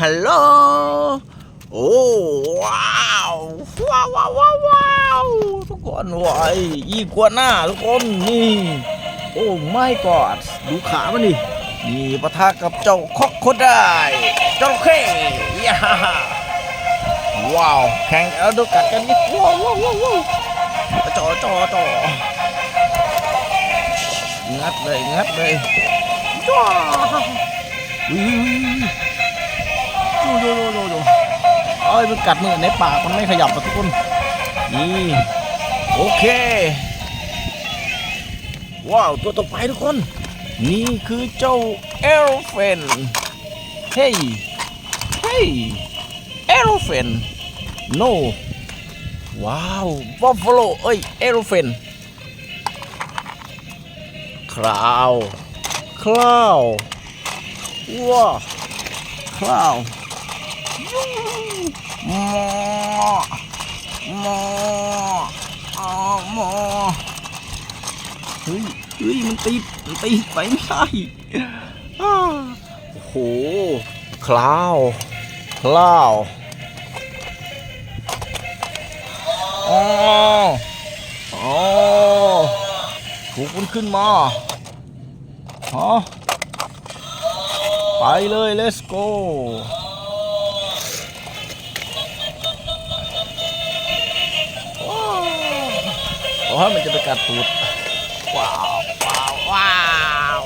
ฮัลโหล โอ้ว้าวว้าวว้าวว้าวทุกคนวายอีกว่าหน้าทุกคนนี่ โอ้ไม่กอดดูขามันดินี่ปะทะกับเจ้าคอกโคได้เจ้าเค้ยาฮ่าฮ่าว้าว แข่งเอาดูกัดกันนี่ว้าวว้าวว้าวว้าวจ่อจ่อจ่องัดเลยงัดเลยจ้าอุ้ย ดูดูดูดูดูเอ้ยมันกัดมือในปากมันไม่ขยับอะทุกคน นี่โอเค ว้าว ตัวต่อไปทุกคน นี่คือเจ้าเอลเฟนเฮ้ยเฮ้ยเอลเฟนโนว้าวบัฟฟาโลเอ้ยเอลเฟนคราวคลาวว้าคลาวยู มอมออมอเฮ้ยเฮ้ยมันติดมันติดไปไม่ได้โอ้โหคลาวคลาวอ๋ออ๋อถูกมันขึ้นมาฮะไปเลย let's go โอ้ยมันจะไปกัดตูดว้าวว้าวว้าว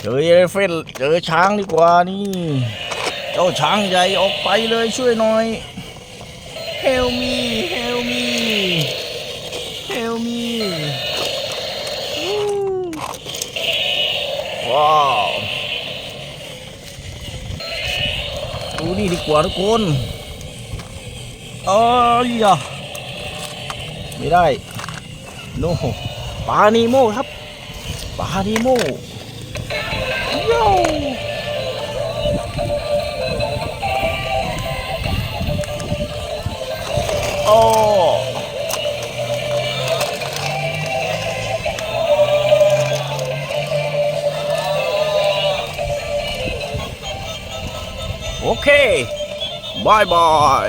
เจอเอเลเฟนเจอช้างดีกว่านี่ เจ้าช้างใหญ่ออกไปเลยช่วยหน่อย Help me Help me Help me ว้าวดูนี่ดีกว่าทุกคนเอ้ยอะ ไม่ได้โนปลานีโมครับปลานีโมโย่โอ้โอเคบายบาย